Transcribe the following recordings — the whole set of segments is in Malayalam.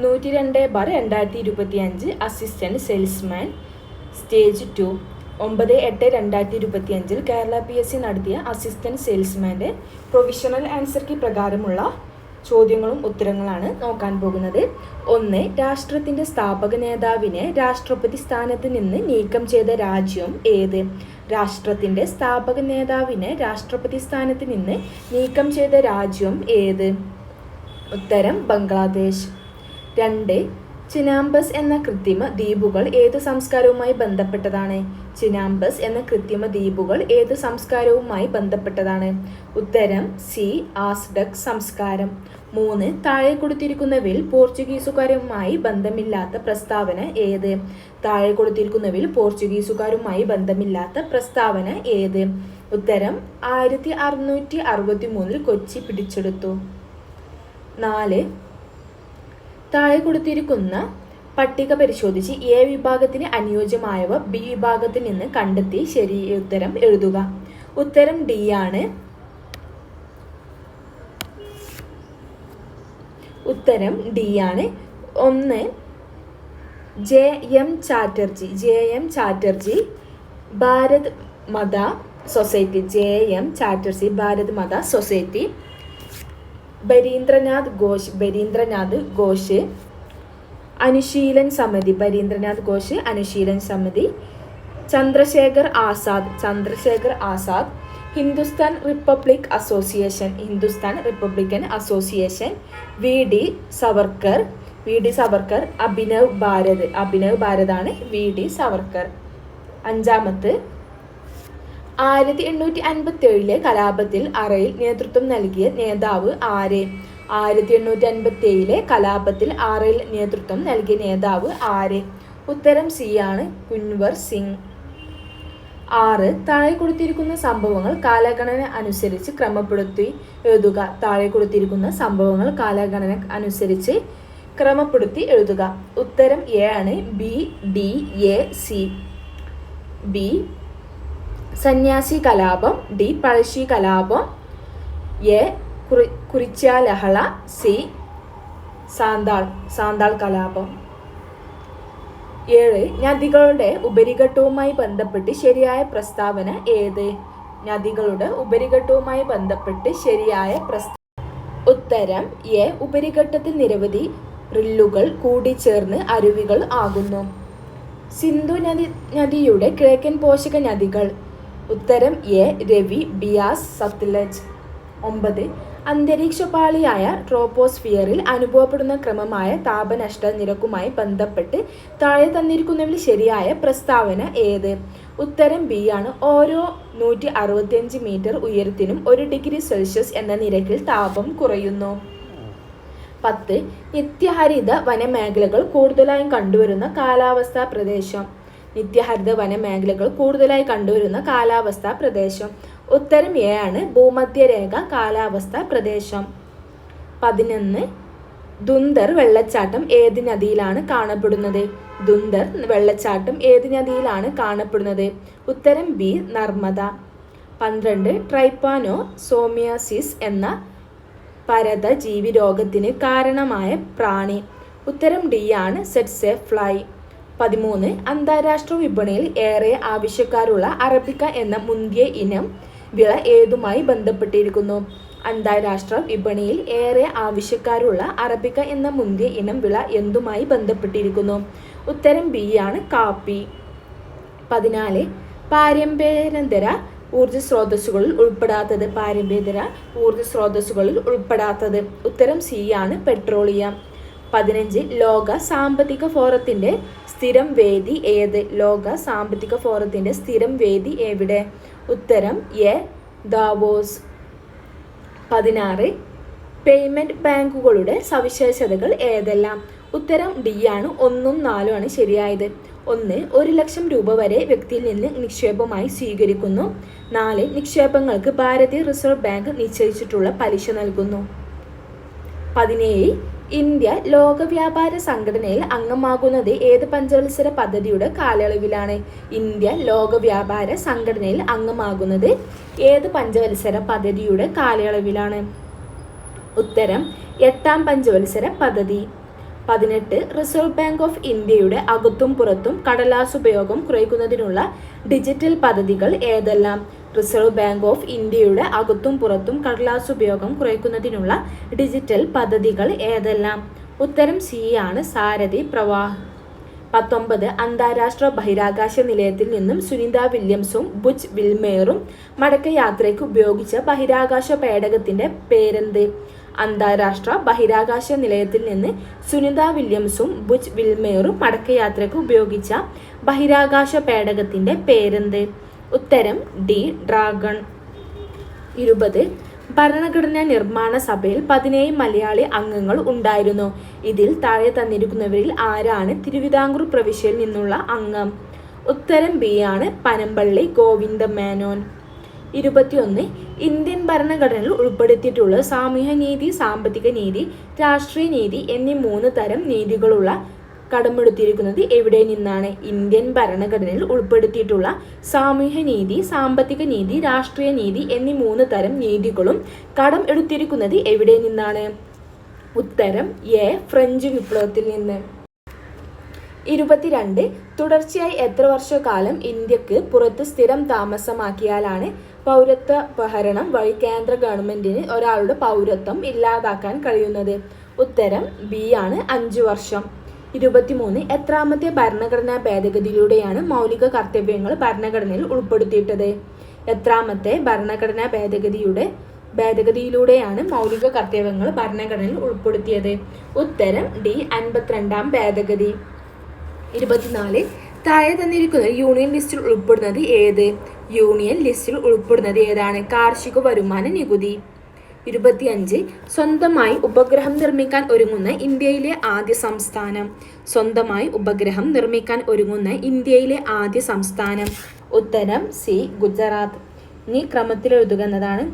നൂറ്റി രണ്ട് ബാർ രണ്ടായിരത്തി ഇരുപത്തി അഞ്ച് അസിസ്റ്റന്റ് സെയിൽസ്മാൻ. Stage two. ഒമ്പത് എട്ട് രണ്ടായിരത്തി ഇരുപത്തി അഞ്ചിൽ കേരള പി എസ് സി നടത്തിയ അസിസ്റ്റന്റ് സെയിൽസ്മാന്റെ പ്രൊവിഷണൽ ആൻസർ കീ പ്രകാരമുള്ള ചോദ്യങ്ങളും ഉത്തരങ്ങളാണ് നോക്കാൻ പോകുന്നത്. ഒന്ന് രാഷ്ട്രത്തിന്റെ സ്ഥാപക നേതാവിനെ രാഷ്ട്രപതി സ്ഥാനത്ത് നിന്ന് നീക്കം ചെയ്ത രാജ്യം ഏത്? രാഷ്ട്രത്തിന്റെ സ്ഥാപക നേതാവിനെ രാഷ്ട്രപതി സ്ഥാനത്ത് നിന്ന് നീക്കം ചെയ്ത രാജ്യം ഏത്? ഉത്തരം ബംഗ്ലാദേശ്. രണ്ട് ചിനാമ്പസ് എന്ന കൃത്രിമ ദ്വീപുകൾ ഏത് സംസ്കാരവുമായി ബന്ധപ്പെട്ടതാണ്? ചിനാമ്പസ് എന്ന കൃത്രിമ ദ്വീപുകൾ ഏത് സംസ്കാരവുമായി ബന്ധപ്പെട്ടതാണ്? ഉത്തരം സി ആസ്ഡക് സംസ്കാരം. മൂന്ന് താഴെ കൊടുത്തിരിക്കുന്നവയിൽ പോർച്ചുഗീസുകാരുമായി ബന്ധമില്ലാത്ത പ്രസ്താവന ഏത്? താഴെ കൊടുത്തിരിക്കുന്നവയിൽ പോർച്ചുഗീസുകാരുമായി ബന്ധമില്ലാത്ത പ്രസ്താവന ഏത്? ഉത്തരം ആയിരത്തി അറുന്നൂറ്റി അറുപത്തി മൂന്നിൽ കൊച്ചി പിടിച്ചെടുത്തു. നാല് താഴെ കൊടുത്തിരിക്കുന്ന പട്ടിക പരിശോധിച്ച് എ വിഭാഗത്തിന് അനുയോജ്യമായവ ബി വിഭാഗത്തിൽ നിന്ന് കണ്ടെത്തി ശരി ഉത്തരം എഴുതുക. ഉത്തരം ഡി ആണ്. ഉത്തരം ഡി ആണ്. ഒന്ന് J M Chatterjee J M Chatterjee Bharat Mata society J M Chatterjee Bharat Mata society. Barindranath Ghosh Barindranath Ghosh. Anushilan Samiti Barindranath Ghosh Anushilan Samiti. Chandrashekhar Azad Chandrashekhar Azad. Hindustan republic association Hindustan republican association. V D Savarkar V D Savarkar Abhinav Bharat Abhinav ഭാരതാണ് V D Savarkar. അഞ്ചാമത്ത് ആയിരത്തി എണ്ണൂറ്റി അൻപത്തി ഏഴിലെ കലാപത്തിൽ അറയിൽ നേതൃത്വം നൽകിയ നേതാവ് ആരെ? ആയിരത്തി എണ്ണൂറ്റി അൻപത്തി ഏഴിലെ കലാപത്തിൽ അറയിൽ നേതൃത്വം നൽകിയ നേതാവ് ആരെ? ഉത്തരം സി ആണ് കുൻവർ സിംഗ്. ആറ് താഴെ കൊടുത്തിരിക്കുന്ന സംഭവങ്ങൾ കാലഗണന അനുസരിച്ച് ക്രമപ്പെടുത്തി എഴുതുക. താഴെ കൊടുത്തിരിക്കുന്ന സംഭവങ്ങൾ കാലഗണന അനുസരിച്ച് ക്രമപ്പെടുത്തി എഴുതുക. ഉത്തരം എ ആണ് B D A C. B സന്യാസി കലാപം ഡി പഴശ്ശി കലാപം എ കുറി കുറിച്യാലഹള സി സാന്താൾ സാന്താൾ കലാപം. ഏഴ് നദികളുടെ ഉപരിഘട്ടവുമായി ബന്ധപ്പെട്ട് ശരിയായ പ്രസ്താവന ഏത്? നദികളുടെ ഉപരിഘട്ടവുമായി ബന്ധപ്പെട്ട് ശരിയായ പ്രസ്താവന ഉത്തരം എ ഉപരിഘട്ടത്തിൽ നിരവധി റില്ലുകൾ കൂടിച്ചേർന്ന് അരുവികൾ ആകുന്നു. സിന്ധു നദി നദിയുടെ കിഴക്കൻ പോഷക നദികൾ ഉത്തരം എ രവി ബിയാസ് സത്ലജ്. ഒമ്പത് അന്തരീക്ഷപാളിയായ ട്രോപ്പോസ്ഫിയറിൽ അനുഭവപ്പെടുന്ന ക്രമമായ താപനഷ്ട നിരക്കുമായി ബന്ധപ്പെട്ട് താഴെ തന്നിരിക്കുന്നവയിൽ ശരിയായ പ്രസ്താവന ഏത്? ഉത്തരം ബി ആണ്. ഓരോ നൂറ്റി അറുപത്തിയഞ്ച് മീറ്റർ ഉയരത്തിനും ഒരു ഡിഗ്രി സെൽഷ്യസ് എന്ന നിരക്കിൽ താപം കുറയുന്നു. പത്ത് നിത്യഹരിത വനമേഖലകൾ കൂടുതലായും കണ്ടുവരുന്ന കാലാവസ്ഥാ പ്രദേശം. നിത്യഹരിത വനമേഖലകൾ കൂടുതലായി കണ്ടുവരുന്ന കാലാവസ്ഥാ പ്രദേശം. ഉത്തരം എ ആണ്. ഭൂമധ്യരേഖ കാലാവസ്ഥാ പ്രദേശം. പതിനൊന്ന്. ദുന്ദർ വെള്ളച്ചാട്ടം ഏത് നദിയിലാണ് കാണപ്പെടുന്നത്? ദുന്ദർ വെള്ളച്ചാട്ടം ഏത് നദിയിലാണ് കാണപ്പെടുന്നത്? ഉത്തരം ബി നർമ്മദ. പന്ത്രണ്ട്. ട്രൈപ്പാനോ സോമിയാസിസ് എന്ന പരത ജീവി രോഗത്തിന് കാരണമായ പ്രാണി. ഉത്തരം ഡി ആണ്. സെറ്റ്സെ ഫ്ലൈ പതിമൂന്ന് അന്താരാഷ്ട്ര വിപണിയിൽ ഏറെ ആവശ്യക്കാരുള്ള അറബിക്ക എന്ന മുന്തിയ ഇനം വിള ഏതുമായി ബന്ധപ്പെട്ടിരിക്കുന്നു? അന്താരാഷ്ട്ര വിപണിയിൽ ഏറെ ആവശ്യക്കാരുള്ള അറബിക്ക എന്ന മുന്തിയ ഇനം വിള എന്തുമായി ബന്ധപ്പെട്ടിരിക്കുന്നു? ഉത്തരം ബി ആണ് കാപ്പി. പതിനാല് പാരമ്പര്യേതര ഊർജ സ്രോതസ്സുകളിൽ ഉൾപ്പെടാത്തത്. പാരമ്പര്യേതര ഊർജ സ്രോതസ്സുകളിൽ ഉൾപ്പെടാത്തത്. ഉത്തരം സി ആണ് പെട്രോളിയം. പതിനഞ്ച് ലോക സാമ്പത്തിക ഫോറത്തിന്റെ സ്ഥിരം വേദി ഏത്? ലോക സാമ്പത്തിക ഫോറത്തിന്റെ സ്ഥിരം വേദി എവിടെ? ഉത്തരം എ ദാവോസ്. പതിനാറ്. പേയ്മെന്റ് ബാങ്കുകളുടെ സവിശേഷതകൾ ഏതെല്ലാം? ഉത്തരം ഡി ആണ്. ഒന്നും നാലും ആണ് ശരിയായത്. ഒന്ന് ഒരു ലക്ഷം രൂപ വരെ വ്യക്തിയിൽ നിന്ന് നിക്ഷേപമായി സ്വീകരിക്കുന്നു. നാല് നിക്ഷേപങ്ങൾക്ക് ഭാരതീയ റിസർവ് ബാങ്ക് നിശ്ചയിച്ചിട്ടുള്ള പലിശ നൽകുന്നു. പതിനേഴ് ഇന്ത്യ ലോക വ്യാപാര സംഘടനയിൽ അംഗമാകുന്നത് ഏത് പഞ്ചവത്സര പദ്ധതിയുടെ കാലയളവിലാണ്? ഇന്ത്യ ലോക വ്യാപാര സംഘടനയിൽ അംഗമാകുന്നത് ഏത് പഞ്ചവത്സര പദ്ധതിയുടെ കാലയളവിലാണ്? ഉത്തരം എട്ടാം പഞ്ചവത്സര പദ്ധതി. പതിനെട്ട് റിസർവ് ബാങ്ക് ഓഫ് ഇന്ത്യയുടെ അകത്തും പുറത്തും കടലാസ് ഉപയോഗം കുറയ്ക്കുന്നതിനുള്ള ഡിജിറ്റൽ പദ്ധതികൾ ഏതെല്ലാം? റിസർവ് ബാങ്ക് ഓഫ് ഇന്ത്യയുടെ അകത്തും പുറത്തും കടലാസ് ഉപയോഗം കുറയ്ക്കുന്നതിനുള്ള ഡിജിറ്റൽ പദ്ധതികൾ ഏതെല്ലാം? ഉത്തരം സി ആണ്. സാരഥി പ്രവാഹ പത്തൊമ്പത് അന്താരാഷ്ട്ര ബഹിരാകാശ നിലയത്തിൽ നിന്നും സുനിത വില്യംസും ബുച്ച് വിൽമേറും മടക്കയാത്രയ്ക്ക് ഉപയോഗിച്ച ബഹിരാകാശ പേടകത്തിന്റെ പേരെന്ത്? അന്താരാഷ്ട്ര ബഹിരാകാശ നിലയത്തിൽ നിന്ന് സുനിത വില്യംസും ബുജ് വിൽമേറും മടക്കയാത്രയ്ക്ക് ഉപയോഗിച്ച ബഹിരാകാശ പേടകത്തിന്റെ പേരെന്ത്? ഉത്തരം ഡി. ഡ്രാഗൺ. ഇരുപത്. ഭരണഘടനാ നിർമ്മാണ സഭയിൽ പതിനേഴ് മലയാളി അംഗങ്ങൾ ഉണ്ടായിരുന്നു. ഇതിൽ താഴെ തന്നിരിക്കുന്നവരിൽ ആരാണ് തിരുവിതാംകൂർ പ്രവിശ്യയിൽ നിന്നുള്ള അംഗം? ഉത്തരം ബി ആണ് പനമ്പള്ളി ഗോവിന്ദ മേനോൻ ഇരുപത്തിയൊന്ന് ഇന്ത്യൻ ഭരണഘടനയിൽ ഉൾപ്പെടുത്തിയിട്ടുള്ള സാമൂഹ്യ നീതി സാമ്പത്തിക നീതി രാഷ്ട്രീയ നീതി എന്നീ മൂന്ന് തരം നീതികളുള്ള കടമെടുത്തിരിക്കുന്നത് എവിടെ നിന്നാണ്? ഇന്ത്യൻ ഭരണഘടനയിൽ ഉൾപ്പെടുത്തിയിട്ടുള്ള സാമൂഹ്യ നീതി സാമ്പത്തിക നീതി രാഷ്ട്രീയ നീതി എന്നീ മൂന്ന് തരം നീതികളും കടം എടുത്തിരിക്കുന്നത് എവിടെ നിന്നാണ്? ഉത്തരം എ. ഫ്രഞ്ച് വിപ്ലവത്തിൽ നിന്ന്. ഇരുപത്തിരണ്ട്. തുടർച്ചയായി എത്ര വർഷക്കാലം ഇന്ത്യയ്ക്ക് പുറത്ത് സ്ഥിരം താമസമാക്കിയാലാണ് പൗരത്വ ഭരണം വഴി കേന്ദ്ര ഗവൺമെന്റിന് ഒരാളുടെ പൗരത്വം ഇല്ലാതാക്കാൻ കഴിയുന്നത്? ഉത്തരം ബി ആണ്. അഞ്ചു വർഷം. ഇരുപത്തിമൂന്ന് എത്രാമത്തെ ഭരണഘടനാ ഭേദഗതിയിലൂടെയാണ് മൗലിക കർത്തവ്യങ്ങൾ ഭരണഘടനയിൽ ഉൾപ്പെടുത്തിയിട്ടത്? എത്രാമത്തെ ഭരണഘടനാ ഭേദഗതിയുടെ ഭേദഗതിയിലൂടെയാണ് മൗലിക കർത്തവ്യങ്ങൾ ഭരണഘടനയിൽ ഉൾപ്പെടുത്തിയത്? ഉത്തരം ഡി അൻപത്തിരണ്ടാം ഭേദഗതി. ഇരുപത്തിനാല് താഴെ തന്നിരിക്കുന്ന യൂണിയൻ ലിസ്റ്റിൽ ഉൾപ്പെടുന്നത് ഏത്? യൂണിയൻ ലിസ്റ്റിൽ ഉൾപ്പെടുന്നത് ഏതാണ്? കാർഷിക വരുമാന നികുതി. ഇരുപത്തിയഞ്ച് സ്വന്തമായി ഉപഗ്രഹം നിർമ്മിക്കാൻ ഒരുങ്ങുന്ന ഇന്ത്യയിലെ ആദ്യ സംസ്ഥാനം. സ്വന്തമായി ഉപഗ്രഹം നിർമ്മിക്കാൻ ഒരുങ്ങുന്ന ഇന്ത്യയിലെ ആദ്യ സംസ്ഥാനം. ഉത്തരം സി ഗുജറാത്ത്. നീ ക്രമത്തിൽ എഴുതുക എന്നതാണ്.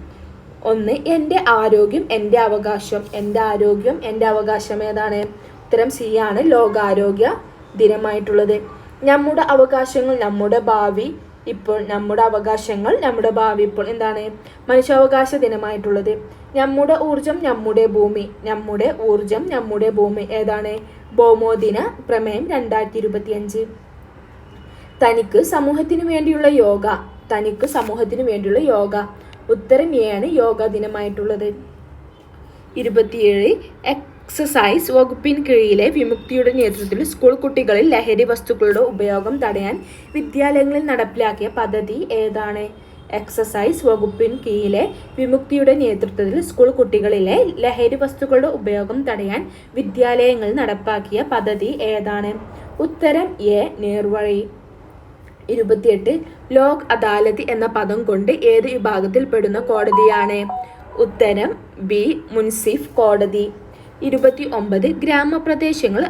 ഒന്ന് എന്റെ ആരോഗ്യം എന്റെ അവകാശം. എന്റെ ആരോഗ്യം എന്റെ അവകാശം ഏതാണ്? ഉത്തരം സി ആണ് ലോകാരോഗ്യ ദിനമായിട്ടുള്ളത്. നമ്മുടെ അവകാശങ്ങൾ നമ്മുടെ ഭാവി ഇപ്പോൾ നമ്മുടെ അവകാശങ്ങൾ നമ്മുടെ ഭാവി ഇപ്പോൾ എന്താണ്? മനുഷ്യാവകാശ ദിനമായിട്ടുള്ളത്. നമ്മുടെ ഊർജം നമ്മുടെ ഭൂമി നമ്മുടെ ഊർജം നമ്മുടെ ഭൂമി. ഏതാണ്? ഭൗമോദിന പ്രമേയം രണ്ടായിരത്തി ഇരുപത്തി അഞ്ച് തനിക്ക് സമൂഹത്തിന് വേണ്ടിയുള്ള യോഗ തനിക്ക് സമൂഹത്തിന് വേണ്ടിയുള്ള യോഗ. ഉത്തരം യോഗ ദിനമായിട്ടുള്ളത്. ഇരുപത്തിയേഴ് എക്സസൈസ് വകുപ്പിന് കീഴിലെ വിമുക്തിയുടെ നേതൃത്വത്തിൽ സ്കൂൾ കുട്ടികളിൽ ലഹരി വസ്തുക്കളുടെ ഉപയോഗം തടയാൻ വിദ്യാലയങ്ങളിൽ നടപ്പിലാക്കിയ പദ്ധതി ഏതാണ്? എക്സസൈസ് വകുപ്പിന് കീഴിലെ വിമുക്തിയുടെ നേതൃത്വത്തിൽ സ്കൂൾ കുട്ടികളിലെ ലഹരി വസ്തുക്കളുടെ ഉപയോഗം തടയാൻ വിദ്യാലയങ്ങളിൽ നടപ്പാക്കിയ പദ്ധതി ഏതാണ്? ഉത്തരം എ നേർവഴി. ഇരുപത്തിയെട്ട് ലോക് അദാലത്ത് എന്ന പദം കൊണ്ട് ഏത് വിഭാഗത്തിൽപ്പെടുന്ന കോടതിയാണ്? ഉത്തരം ബി മുൻസിഫ് കോടതി. ഇരുപത്തി ഒമ്പത് ഗ്രാമപ്രദേശങ്ങൾ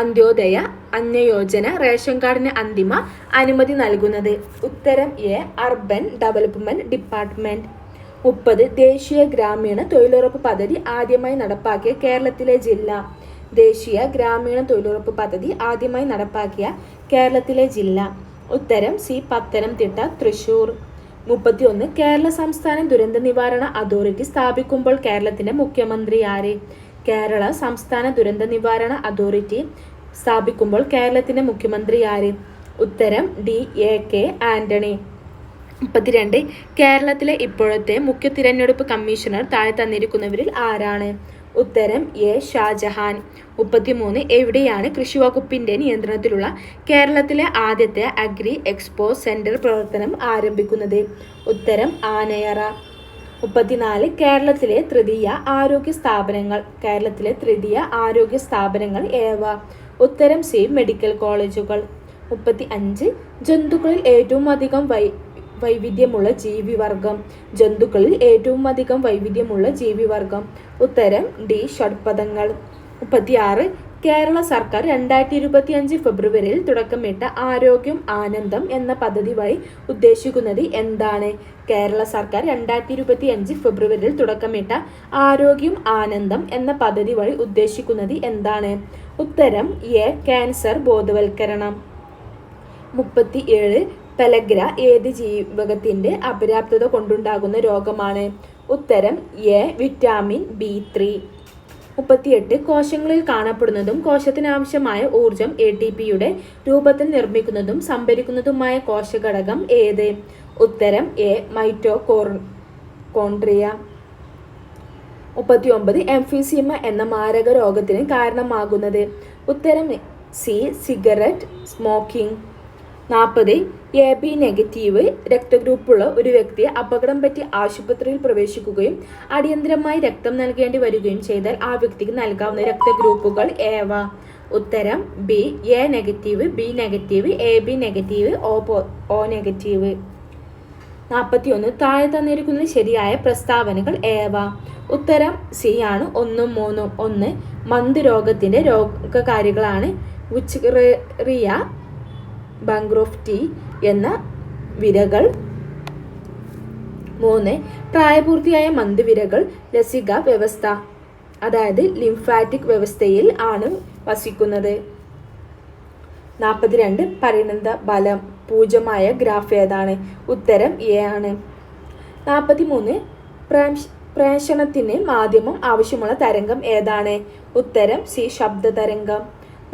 അന്ത്യോദയ അന്യയോജന റേഷൻ കാർഡിന് അന്തിമ അനുമതി നൽകുന്നത്. ഉത്തരം എ അർബൻ ഡെവലപ്മെന്റ് ഡിപ്പാർട്ട്മെന്റ്. മുപ്പത് ദേശീയ ഗ്രാമീണ തൊഴിലുറപ്പ് പദ്ധതി ആദ്യമായി നടപ്പാക്കിയ കേരളത്തിലെ ജില്ല. ദേശീയ ഗ്രാമീണ തൊഴിലുറപ്പ് പദ്ധതി ആദ്യമായി നടപ്പാക്കിയ കേരളത്തിലെ ജില്ല. ഉത്തരം സി പത്തനംതിട്ട തൃശൂർ. മുപ്പത്തിയൊന്ന് കേരള സംസ്ഥാന ദുരന്ത നിവാരണ അതോറിറ്റി സ്ഥാപിക്കുമ്പോൾ കേരളത്തിന്റെ മുഖ്യമന്ത്രി ആര്? കേരള സംസ്ഥാന ദുരന്ത നിവാരണ അതോറിറ്റി സ്ഥാപിക്കുമ്പോൾ കേരളത്തിന്റെ മുഖ്യമന്ത്രി ആര്? ഉത്തരം ഡി. എ. കെ. ആന്റണി. മുപ്പത്തിരണ്ട്. കേരളത്തിലെ ഇപ്പോഴത്തെ മുഖ്യ തിരഞ്ഞെടുപ്പ് കമ്മീഷണർ താഴെ തന്നിരിക്കുന്നവരിൽ ആരാണ്? ഉത്തരം എ. ഷാജഹാൻ. മുപ്പത്തിമൂന്ന്. എവിടെയാണ് കൃഷി വകുപ്പിന്റെ നിയന്ത്രണത്തിലുള്ള കേരളത്തിലെ ആദ്യത്തെ അഗ്രി എക്സ്പോ സെന്റർ പ്രവർത്തനം ആരംഭിക്കുന്നത്? ഉത്തരം ആനയറ. മുപ്പത്തിനാല് കേരളത്തിലെ തൃതീയ ആരോഗ്യ സ്ഥാപനങ്ങൾ കേരളത്തിലെ തൃതീയ ആരോഗ്യ സ്ഥാപനങ്ങൾ ഏവ? ഉത്തരം സി മെഡിക്കൽ കോളേജുകൾ. മുപ്പത്തി അഞ്ച് ജന്തുക്കളിൽ ഏറ്റവും അധികം വൈ വൈവിധ്യമുള്ള ജീവിവർഗം ജന്തുക്കളിൽ ഏറ്റവും അധികം വൈവിധ്യമുള്ള ജീവിവർഗം ഉത്തരം ഡി ഷഡ്പദങ്ങൾ. മുപ്പത്തിയാറ് കേരള സർക്കാർ രണ്ടായിരത്തി ഇരുപത്തി അഞ്ച് ഫെബ്രുവരിയിൽ തുടക്കമിട്ട ആരോഗ്യം ആനന്ദം എന്ന പദ്ധതി വഴി ഉദ്ദേശിക്കുന്നത് എന്താണ്? കേരള സർക്കാർ രണ്ടായിരത്തി ഇരുപത്തി അഞ്ച് ഫെബ്രുവരിയിൽ തുടക്കമിട്ട ആരോഗ്യം ആനന്ദം എന്ന പദ്ധതി വഴി ഉദ്ദേശിക്കുന്നത് എന്താണ്? ഉത്തരം എ ക്യാൻസർ ബോധവൽക്കരണം. മുപ്പത്തി ഏഴ് പെലഗ്ര ഏത് ജീവകത്തിന്റെ അപര്യാപ്തത കൊണ്ടുണ്ടാകുന്ന രോഗമാണ്? ഉത്തരം എ വിറ്റാമിൻ ബി ത്രീ. മുപ്പത്തിയെട്ട് കോശങ്ങളിൽ കാണപ്പെടുന്നതും കോശത്തിനാവശ്യമായ ഊർജം എ ടി പിയുടെ രൂപത്തിൽ നിർമ്മിക്കുന്നതും സംഭരിക്കുന്നതുമായ കോശഘടകം ഏത്? ഉത്തരം എ മൈറ്റോകോർ കോൺട്രിയ മുപ്പത്തിയൊമ്പത് എംഫീസിയമ എന്ന മാരക രോഗത്തിന് കാരണമാകുന്നത്. ഉത്തരം സി സിഗരറ്റ് സ്മോക്കിംഗ്. നാൽപ്പത് എ ബി നെഗറ്റീവ് രക്തഗ്രൂപ്പുള്ള ഒരു വ്യക്തിയെ അപകടം പറ്റി ആശുപത്രിയിൽ പ്രവേശിക്കുകയും അടിയന്തരമായി രക്തം നൽകേണ്ടി വരികയും ചെയ്താൽ ആ വ്യക്തിക്ക് നൽകാവുന്ന രക്തഗ്രൂപ്പുകൾ ഏവ? ഉത്തരം B A negative B negative A B negative O O negative. നാൽപ്പത്തി ഒന്ന് താഴെ തന്നിരിക്കുന്ന ശരിയായ പ്രസ്താവനകൾ ഏവ? ഉത്തരം സി ആണ്. ഒന്നും മൂന്നും ഒന്ന് മന്ത് രോഗത്തിന്റെ രോഗകാരികളാണ് ഉച്ച്റിയ ബംഗ്രോഫ്റ്റി എന്ന വിരകൾ. മൂന്ന് പ്രായപൂർത്തിയായ മന്ദവിരകൾ ലസിക വ്യവസ്ഥ അതായത് ലിംഫാറ്റിക് വ്യവസ്ഥയിൽ ആണ് വസിക്കുന്നത്. നാൽപ്പത്തിരണ്ട് പരിണത ബലം പൂജ്യമായ ഗ്രാഫ് ഏതാണ്? ഉത്തരം എ ആണ്. നാൽപ്പത്തി മൂന്ന് പ്രേഷണത്തിന് മാധ്യമം ആവശ്യമുള്ള തരംഗം ഏതാണ്? ഉത്തരം സി ശബ്ദ തരംഗം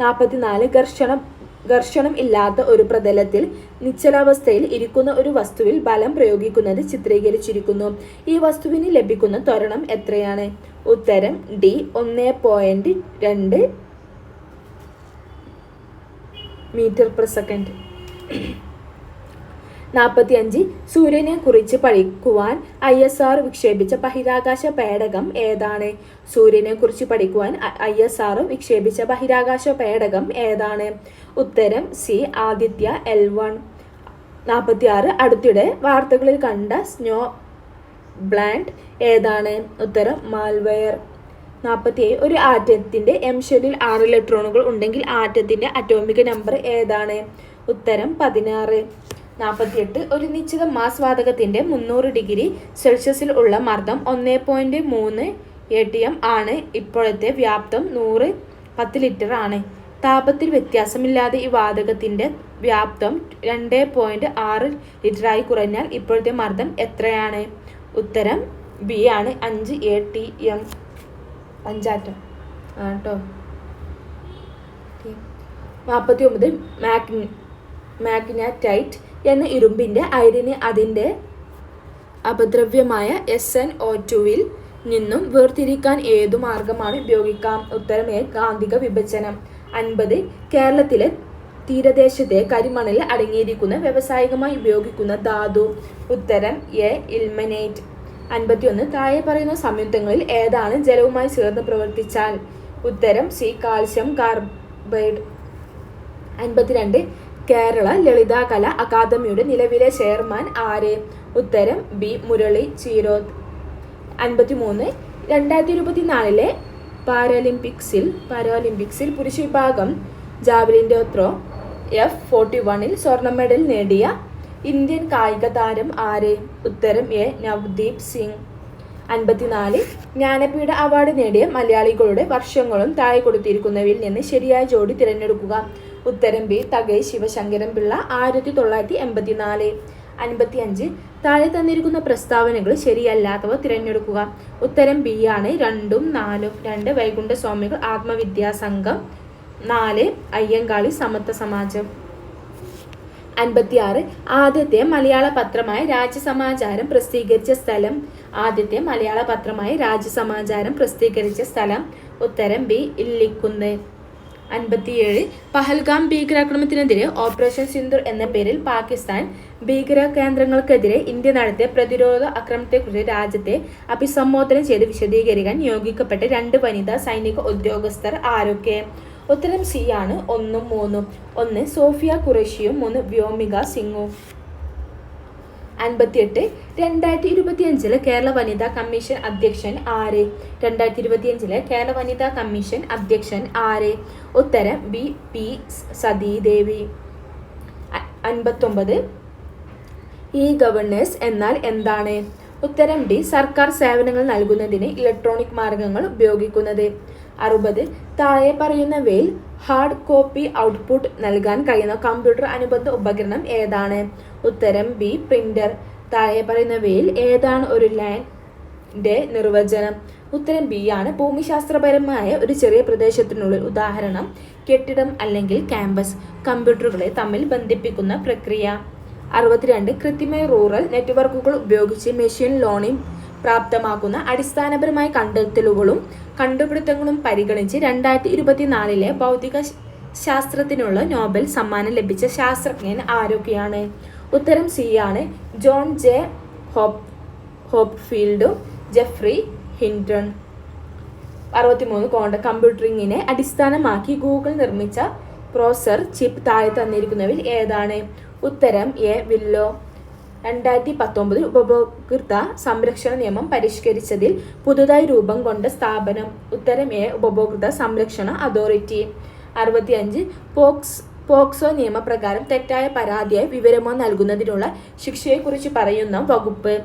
നാൽപ്പത്തിനാല് ഘർഷണം ഘർഷണം ഇല്ലാത്ത ഒരു പ്രതലത്തിൽ നിശ്ചലാവസ്ഥയിൽ ഇരിക്കുന്ന ഒരു വസ്തുവിൽ ബലം പ്രയോഗിക്കുന്നത് ചിത്രീകരിച്ചിരിക്കുന്നു. ഈ വസ്തുവിന് ലഭിക്കുന്ന ത്വരണം എത്രയാണ്? ഉത്തരം ഡി ഒന്ന് പോയിന്റ് രണ്ട് മീറ്റർ പെർ സെക്കൻഡ്. നാൽപ്പത്തി അഞ്ച് സൂര്യനെ കുറിച്ച് പഠിക്കുവാൻ ഐ എസ് ആർ വിക്ഷേപിച്ച ബഹിരാകാശ പേടകം ഏതാണ്? സൂര്യനെ കുറിച്ച് പഠിക്കുവാൻ ഐ എസ് ആർ വിക്ഷേപിച്ച ബഹിരാകാശ പേടകം ഏതാണ്? ഉത്തരം സി ആദിത്യ എൽ വൺ. നാൽപ്പത്തി ആറ് അടുത്തിടെ വാർത്തകളിൽ കണ്ട സ്നോ ബ്ലാൻഡ് ഏതാണ്? ഉത്തരം മാൽവെയർ. നാൽപ്പത്തി ഏഴ് ഒരു ആറ്റത്തിന്റെ എം ഷെല്ലിൽ ആറ് ഇലക്ട്രോണുകൾ ഉണ്ടെങ്കിൽ ആറ്റത്തിന്റെ അറ്റോമിക് നമ്പർ ഏതാണ്? ഉത്തരം പതിനാറ്. നാൽപ്പത്തിയെട്ട് ഒരു നിശ്ചിത മാസ് വാതകത്തിന്റെ മുന്നൂറ് ഡിഗ്രി സെൽഷ്യസിൽ ഉള്ള മർദ്ദം ഒന്ന് പോയിന്റ് മൂന്ന് എ ടി എം ആണ്. ഇപ്പോഴത്തെ വ്യാപ്തം നൂറ് പത്ത് ലിറ്റർ ആണ്. താപത്തിൽ വ്യത്യാസമില്ലാതെ ഈ വാതകത്തിന്റെ വ്യാപ്തം രണ്ട് പോയിന്റ് ആറ് ലിറ്ററായി കുറഞ്ഞാൽ ഇപ്പോഴത്തെ മർദ്ദം എത്രയാണ്? ഉത്തരം ബി ആണ്. അഞ്ച് എ ടി എം അഞ്ചാറ്റം. ആ കേട്ടോ നാൽപ്പത്തി ഒമ്പത് മാഗ്ന മാഗ്നറ്റൈറ്റ് എന്ന ഇരുമ്പിന്റെ അയിരിന് അതിന്റെ അപദ്രവ്യമായ എസ് എൻ ഒ ടുവിൽ നിന്നും വേർതിരിക്കാൻ ഏതു മാർഗമാണ് ഉപയോഗിക്കാം? ഉത്തരമേ കാന്തിക വിഭജനം. അൻപത് കേരളത്തിലെ തീരദേശത്തെ കരിമണലിൽ അടങ്ങിയിരിക്കുന്ന വ്യാവസായികമായി ഉപയോഗിക്കുന്ന ധാതു. ഉത്തരം എ ഇൽമനേറ്റ്. അൻപത്തിയൊന്ന് താഴെ പറയുന്ന സംയുക്തങ്ങളിൽ ഏതാണ് ജലവുമായി ചേർന്ന് പ്രവർത്തിച്ചാൽ? ഉത്തരം സി കാൽസ്യം കാർബൈഡ്. അൻപത്തിരണ്ട് കേരള ലളിതാകല അക്കാദമിയുടെ നിലവിലെ ചെയർമാൻ ആര്? ഉത്തരം ബി. മുരളി ചീരോത്ത്. അൻപത്തിമൂന്ന് രണ്ടായിരത്തി ഇരുപത്തിനാലിലെ പാരാലിമ്പിക്സിൽ പാരാലിമ്പിക്സിൽ പുരുഷ വിഭാഗം ജാവലിന്റെ ത്രോ എഫ് ഫോർട്ടി വണ്ണിൽ സ്വർണ മെഡൽ നേടിയ ഇന്ത്യൻ കായിക താരം ആര്? ഉത്തരം എ. നവദീപ് സിംഗ്. അൻപത്തിനാല് ജ്ഞാനപീഠ അവാർഡ് നേടിയ മലയാളികളുടെ വർഷങ്ങളും താഴെ കൊടുത്തിരിക്കുന്നവയിൽ നിന്ന് ശരിയായ ജോഡി തിരഞ്ഞെടുക്കുക. ഉത്തരം ബി തകൈ ശിവശങ്കരൻ പിള്ള ആയിരത്തി തൊള്ളായിരത്തി എൺപത്തിനാല് അൻപത്തി അഞ്ച് താഴെ തന്നിരിക്കുന്ന പ്രസ്താവനകൾ ശരിയല്ലാത്തവ തിരഞ്ഞെടുക്കുക. ഉത്തരം ബി ആണ്. രണ്ടും നാലും. രണ്ട് വൈകുണ്ഠ സ്വാമികൾ ആത്മവിദ്യാ സംഘം നാല് അയ്യങ്കാളി സമത്വ സമാജം. അൻപത്തിയാറ്. ആദ്യത്തെ മലയാള പത്രമായ രാജ്യസമാചാരം പ്രസിദ്ധീകരിച്ച സ്ഥലം. ആദ്യത്തെ മലയാള പത്രമായ രാജ്യസമാചാരം പ്രസിദ്ധീകരിച്ച സ്ഥലം. ഉത്തരം ബി ഇല്ലിക്കുന്ന്. അൻപത്തിയേഴ് പഹൽഗാം ഭീകരാക്രമണത്തിനെതിരെ ഓപ്പറേഷൻ സിന്ദൂർ എന്ന പേരിൽ പാകിസ്ഥാൻ ഭീകര കേന്ദ്രങ്ങൾക്കെതിരെ ഇന്ത്യ നടത്തിയ പ്രതിരോധ ആക്രമണത്തെക്കുറിച്ച് രാജ്യത്തെ അഭിസംബോധന ചെയ്ത് വിശദീകരിക്കാൻ നിയോഗിക്കപ്പെട്ട രണ്ട് വനിതാ സൈനിക ഉദ്യോഗസ്ഥർ ആരൊക്കെ? ഉത്തരം സി ആണ്. ഒന്നും മൂന്നും. ഒന്ന് സോഫിയ ഖുറേഷിയും മൂന്ന് വ്യോമിക സിംഗും. അൻപത്തിയെട്ട് രണ്ടായിരത്തി ഇരുപത്തിയഞ്ചിലെ കേരള വനിതാ കമ്മീഷൻ അധ്യക്ഷൻ ആര്? രണ്ടായിരത്തി ഇരുപത്തിയഞ്ചിലെ കേരള വനിതാ കമ്മീഷൻ അധ്യക്ഷൻ ആര്? ഉത്തരം ബി പി സതീദേവി. അൻപത്തൊമ്പത് ഇ ഗവേണേഴ്സ് എന്നാൽ എന്താണ്? ഉത്തരം ഡി സർക്കാർ സേവനങ്ങൾ നൽകുന്നതിന് ഇലക്ട്രോണിക് മാർഗങ്ങൾ ഉപയോഗിക്കുന്നത്. അറുപത്. താഴെ പറയുന്നവയിൽ ഹാർഡ് കോപ്പി ഔട്ട്പുട്ട് നൽകാൻ കഴിയുന്ന കമ്പ്യൂട്ടർ അനുബന്ധ ഉപകരണം ഏതാണ്? ഉത്തരം ബി പ്രിന്റർ താഴെ പറയുന്നവയിൽ ഏതാണ് ഒരു ലൈന്റെ നിർവചനം? ഉത്തരം ബി ആണ്. ഭൂമിശാസ്ത്രപരമായ ഒരു ചെറിയ പ്രദേശത്തിനുള്ളിൽ ഉദാഹരണം കെട്ടിടം അല്ലെങ്കിൽ ക്യാമ്പസ് കമ്പ്യൂട്ടറുകളെ തമ്മിൽ ബന്ധിപ്പിക്കുന്ന പ്രക്രിയ. അറുപത്തിരണ്ട് കൃത്യമായ റൂറൽ നെറ്റ്വർക്കുകൾ ഉപയോഗിച്ച് മെഷീൻ ലേണിംഗ് പ്രാപ്തമാക്കുന്ന അടിസ്ഥാനപരമായ കണ്ടെത്തലുകളും കണ്ടുപിടുത്തങ്ങളും പരിഗണിച്ച് രണ്ടായിരത്തി ഇരുപത്തിനാലിലെ ഭൗതിക ശാസ്ത്രത്തിനുള്ള നോബൽ സമ്മാനം ലഭിച്ച ശാസ്ത്രജ്ഞൻ ആരൊക്കെയാണ്? ഉത്തരം സി ആണ്. ജോൺ ജെ ഹോപ്പ് ഹോപ്പ്ഫീൽഡും ജെഫ്രി ഹിന്റൺ അറുപത്തിമൂന്ന് കോണ്ട കമ്പ്യൂട്ടറിങ്ങിനെ അടിസ്ഥാനമാക്കി ഗൂഗിൾ നിർമ്മിച്ച പ്രോസർ ചിപ്പ് താഴെ തന്നിരിക്കുന്നവയിൽ ഏതാണ്? ഉത്തരം എ വില്ലോ. രണ്ടായിരത്തി പത്തൊമ്പതിൽ ഉപഭോക്തൃ സംരക്ഷണ നിയമം പരിഷ്കരിച്ചതിൽ പുതുതായി രൂപം കൊണ്ട സ്ഥാപനം ഉത്തരം എ ഉപഭോക്തൃ സംരക്ഷണ അതോറിറ്റി. അറുപത്തിയഞ്ച് പോക്സ് പോക്സോ നിയമപ്രകാരം തെറ്റായ പരാതിയായി വിവരമോ നൽകുന്നതിനുള്ള ശിക്ഷയെക്കുറിച്ച് പറയുന്ന വകുപ്പ്.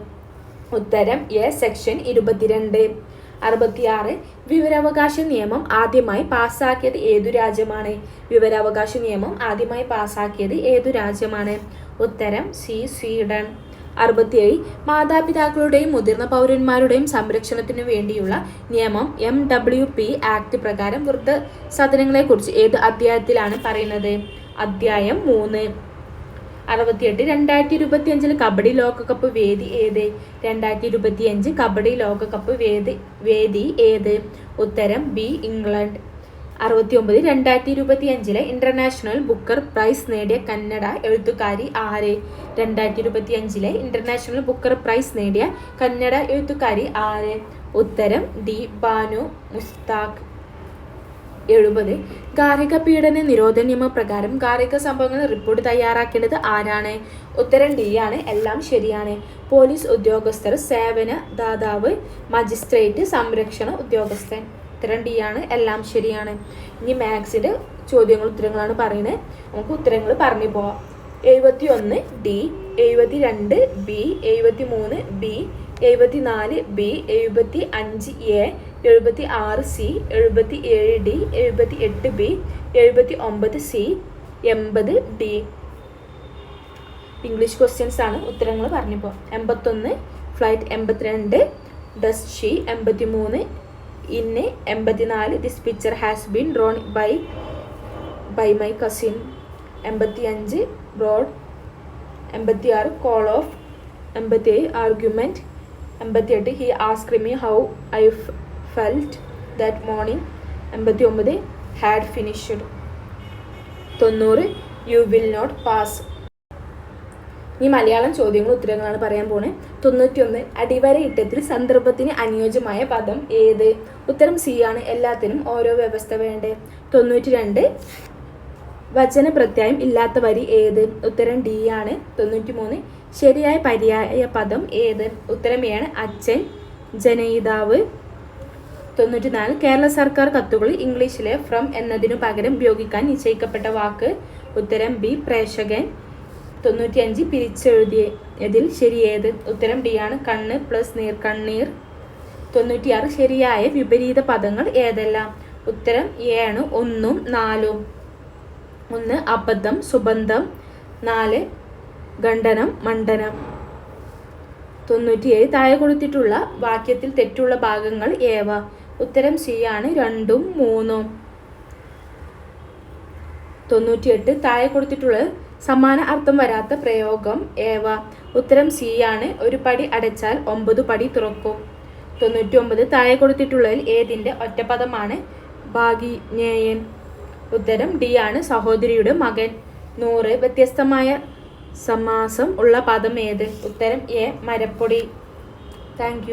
ഉത്തരം എ സെക്ഷൻ ഇരുപത്തിരണ്ട്. അറുപത്തിയാറ് വിവരാവകാശ നിയമം ആദ്യമായി പാസാക്കിയത് ഏതു രാജ്യമാണ്? വിവരാവകാശ നിയമം ആദ്യമായി പാസാക്കിയത് ഏതു രാജ്യമാണ്? ഉത്തരം സി സ്വീഡൻ. അറുപത്തിയേഴ് മാതാപിതാക്കളുടെയും മുതിർന്ന പൗരന്മാരുടെയും സംരക്ഷണത്തിനു വേണ്ടിയുള്ള നിയമം എം ഡബ്ല്യു പി ആക്ട് പ്രകാരം വൃദ്ധ വൃദ്ധസദനങ്ങളെക്കുറിച്ച് ഏത് അധ്യായത്തിലാണ് പറയുന്നത്? അധ്യായം മൂന്ന്. അറുപത്തിയെട്ട് രണ്ടായിരത്തി ഇരുപത്തി അഞ്ചിൽ കബഡി ലോകകപ്പ് വേദി ഏത്? രണ്ടായിരത്തി ഇരുപത്തി അഞ്ച് കബഡി ലോകകപ്പ് വേദി വേദി ഏത്? ഉത്തരം ബി ഇംഗ്ലണ്ട്. അറുപത്തി ഒമ്പത് രണ്ടായിരത്തി ഇരുപത്തി അഞ്ചിലെ ഇന്റർനാഷണൽ ബുക്കർ പ്രൈസ് നേടിയ കന്നഡ എഴുത്തുകാരി ആര്? രണ്ടായിരത്തി ഇരുപത്തി അഞ്ചിലെ ഇന്റർനാഷണൽ ബുക്കർ പ്രൈസ് നേടിയ കന്നഡ എഴുത്തുകാരി ആര്? ഉത്തരം ഡി. ബാനു മുസ്താഖ്. എഴുപത്. ഗാർഹിക പീഡന നിരോധന നിയമപ്രകാരം ഗാർഹിക സംഭവങ്ങൾ റിപ്പോർട്ട് തയ്യാറാക്കേണ്ടത് ആരാണ്? ഉത്തരം ഡി ആണ്. എല്ലാം ശരിയാണ്. പോലീസ് ഉദ്യോഗസ്ഥർ സേവന ദാതാവ് മജിസ്ട്രേറ്റ് സംരക്ഷണ ഉദ്യോഗസ്ഥൻ. ഉത്തരം ഡി ആണ്. എല്ലാം ശരിയാണ്. ഇനി മാത്സിന്റെ ചോദ്യങ്ങൾ ഉത്തരങ്ങളാണ് പറയുന്നത് നമുക്ക് ഉത്തരങ്ങൾ പറഞ്ഞു പോവാം. എഴുപത്തി ഒന്ന് ഡി എഴുപത്തി രണ്ട് ബി എഴുപത്തി മൂന്ന് ബി എഴുപത്തി നാല് ബി എഴുപത്തി അഞ്ച് എ എഴുപത്തി ആറ് സി എഴുപത്തി ഏഴ് ഡി എഴുപത്തി എട്ട് ബി എഴുപത്തി ഒമ്പത് സി എൺപത് ഡി ഇംഗ്ലീഷ് ക്വസ്റ്റ്യൻസ് ആണ് ഉത്തരങ്ങൾ പറഞ്ഞപ്പോൾ എൺപത്തൊന്ന് ഫ്ലൈറ്റ് എൺപത്തിരണ്ട് ഡസ് ഷീ എൺപത്തി മൂന്ന് ഇന്ന് എൺപത്തിനാല് this picture has been drawn by by my cousin എൺപത്തി അഞ്ച് ബ്രോഡ് എൺപത്തി ആറ് കോൾ ഓഫ് എൺപത്തി ഏഴ് ആർഗ്യുമെന്റ് എൺപത്തി എട്ട് he ask me how I felt that morning എൺപത്തി ഒമ്പത് ഹാഡ് ഫിനിഷ്ഡ് തൊണ്ണൂറ് യു വിൽ നോട്ട് പാസ് ഈ മലയാളം ചോദ്യങ്ങൾ ഉത്തരങ്ങളാണ് പറയാൻ പോണേ. തൊണ്ണൂറ്റി ഒന്ന് അടിവര ഇട്ടത്തിൽ സന്ദർഭത്തിന് അനുയോജ്യമായ പദം ഏത്? ഉത്തരം സി ആണ്. എല്ലാത്തിനും ഓരോ വ്യവസ്ഥ വേണ്ടേ? തൊണ്ണൂറ്റി രണ്ട് വചന പ്രത്യായം ഇല്ലാത്ത വരി ഏത്? ഉത്തരം ഡി ആണ്. തൊണ്ണൂറ്റി മൂന്ന് ശരിയായ പര്യായ പദം ഏത്? ഉത്തരം എ ആണ്. അച്ഛൻ ജനയിതാവ്. തൊണ്ണൂറ്റിനാല് കേരള സർക്കാർ കത്തുകൾ ഇംഗ്ലീഷിലെ ഫ്രം എന്നതിനു പകരം ഉപയോഗിക്കാൻ നിശ്ചയിക്കപ്പെട്ട വാക്ക്. ഉത്തരം ബി പ്രേക്ഷകൻ. തൊണ്ണൂറ്റിയഞ്ച് പിരിച്ചെഴുതിയതിൽ ശരിയേത്? ഉത്തരം ഡി ആണ്. കണ്ണ് പ്ലസ് നീർ കണ്ണീർ. തൊണ്ണൂറ്റിയാറ് ശരിയായ വിപരീത പദങ്ങൾ ഏതെല്ലാം? ഉത്തരം എ ആണ്. ഒന്നും നാലും. ഒന്ന് അബദ്ധം സുബന്ധം. നാല് ഖണ്ഡനം മണ്ഡനം. തൊണ്ണൂറ്റിയേഴ് താഴെ കൊടുത്തിട്ടുള്ള വാക്യത്തിൽ തെറ്റുള്ള ഭാഗങ്ങൾ ഏവ? ഉത്തരം സി ആണ്. രണ്ടും മൂന്നും. തൊണ്ണൂറ്റിയെട്ട് താഴെ കൊടുത്തിട്ടുള്ള സമാന അർത്ഥം വരാത്ത പ്രയോഗം ഏവ? ഉത്തരം സി ആണ്. ഒരു പടി അടച്ചാൽ ഒമ്പത് പടി തുറക്കും. തൊണ്ണൂറ്റി ഒമ്പത് താഴെ കൊടുത്തിട്ടുള്ളതിൽ ഏതിന്റെ ഒറ്റപദമാണ് ഭാഗിജ്ഞേയൻ ഉത്തരം ഡി ആണ്. സഹോദരിയുടെ മകൻ. നൂറ്. വ്യത്യസ്തമായ സമാസം ഉള്ള പദം ഏത്? ഉത്തരം എ മരപ്പൊടി. താങ്ക്